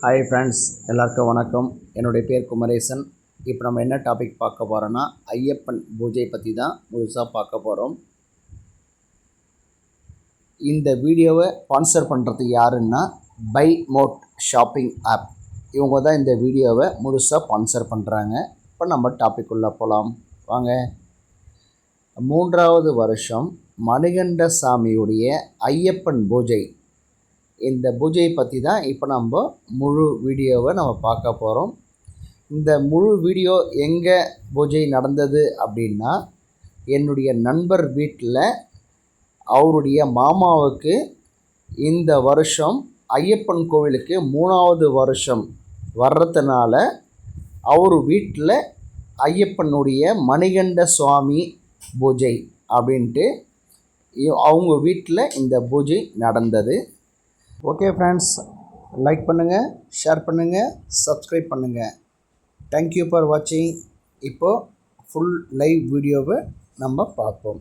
Hi friends எல்லாருக்கும் வணக்கம். என்னுடைய பேர் குமரேசன். இப்போ நம்ம என்ன டாபிக் பார்க்க போகிறோன்னா ஐயப்பன் பூஜை பற்றி தான் முழுசாக பார்க்க போகிறோம் இந்த வீடியோவை ஸ்பான்சர் பண்ணுறது யாருன்னா பை மோட் ஷாப்பிங் ஆப் இவங்க தான் இந்த வீடியோவை முழுசாக ஸ்பான்சர் பண்ணுறாங்க இப்போ நம்ம டாபிக் உள்ள போகலாம் வாங்க. மூன்றாவது வருஷம் மணிகண்ட சாமியுடைய ஐயப்பன் பூஜை. இந்த பூஜையை பற்றி தான் இப்போ நம்ம முழு வீடியோவை நம்ம பார்க்க போகிறோம் இந்த முழு வீடியோ எங்கே பூஜை நடந்தது அப்படின்னா என்னுடைய நண்பர் வீட்டில் அவருடைய மாமாவுக்கு இந்த வருஷம் ஐயப்பன் கோவிலுக்கு மூணாவது வருஷம் வர்றதுனால அவர் வீட்டில் ஐயப்பனுடைய மணிகண்ட சுவாமி பூஜை அப்படின்ட்டு அவங்க வீட்டில் இந்த பூஜை நடந்தது. ஓகே ஃப்ரெண்ட்ஸ் லைக் பண்ணுங்கள் ஷேர் பண்ணுங்கள் சப்ஸ்கிரைப் பண்ணுங்கள் தேங்க்யூ ஃபார் வாட்சிங் இப்போது ஃபுல் லைவ் வீடியோவை நம்ம பார்ப்போம்.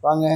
வாங்க.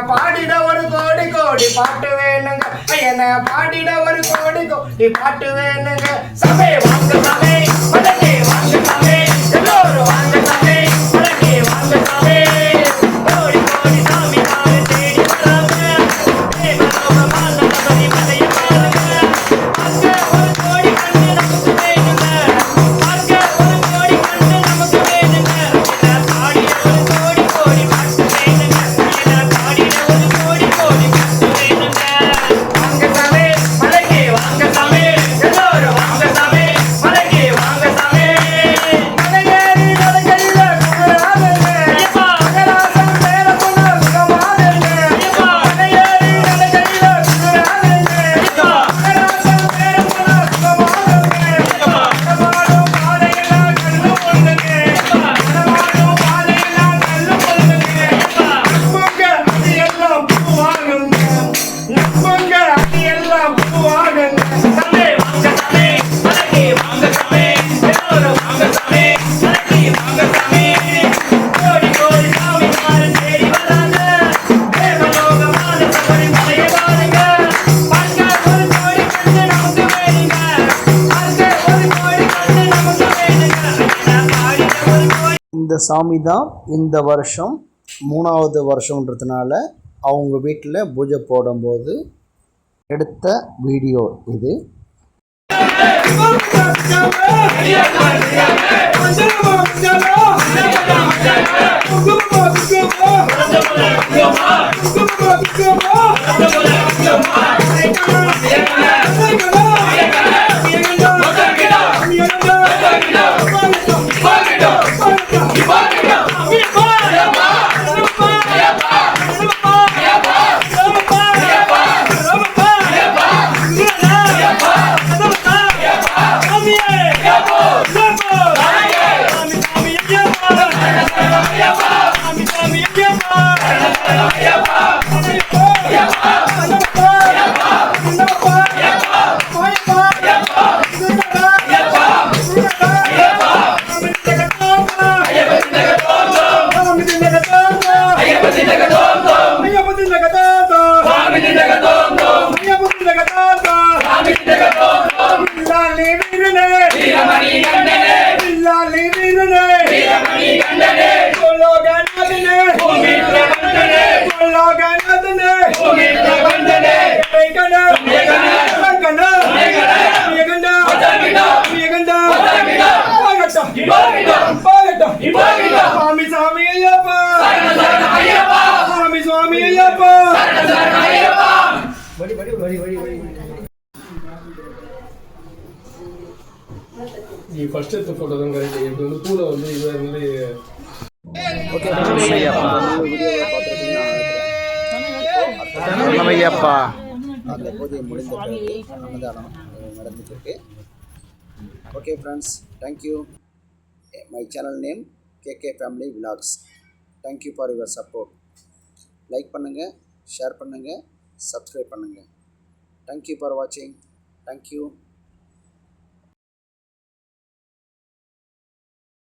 பாடிட ஒரு கோடி கோடி பாட்டு வேணுங்க. என்ன பாடிட ஒரு கோடி கோடி பாட்டு வேணுங்க. சபை வாங்க சபை. இந்த சாமி தான் இந்த வருஷம் மூணாவது வருஷன்றதுனால அவங்க வீட்டில் பூஜை போடும்போது எடுத்த வீடியோ இது ஐயப்பா யகண்டா பாகட்டம் பாகட்டம் சுவாமி சுவாமி ஐயப்பா சுவாமி சுவாமி ஐயப்பா நீ ஃபர்ஸ்ட் எடுத்த ஃபோட்டோ தான் கரெக்ட் இப்போ வந்து பூவில் வந்து இதுவாக இருந்து ஓகே ஐயப்பா ஐயப்பா அந்த பூஜை முடிந்த பிறகு அன்னதானம் நடந்துட்டு இருக்கு. Okay friends thank you my channel name KK family vlogs thank you for your support like பண்ணுங்கள் ஷேர் பண்ணுங்கள் சப்ஸ்கிரைப் பண்ணுங்கள் தேங்க்யூ ஃபார் வாட்சிங் தேங்க்யூ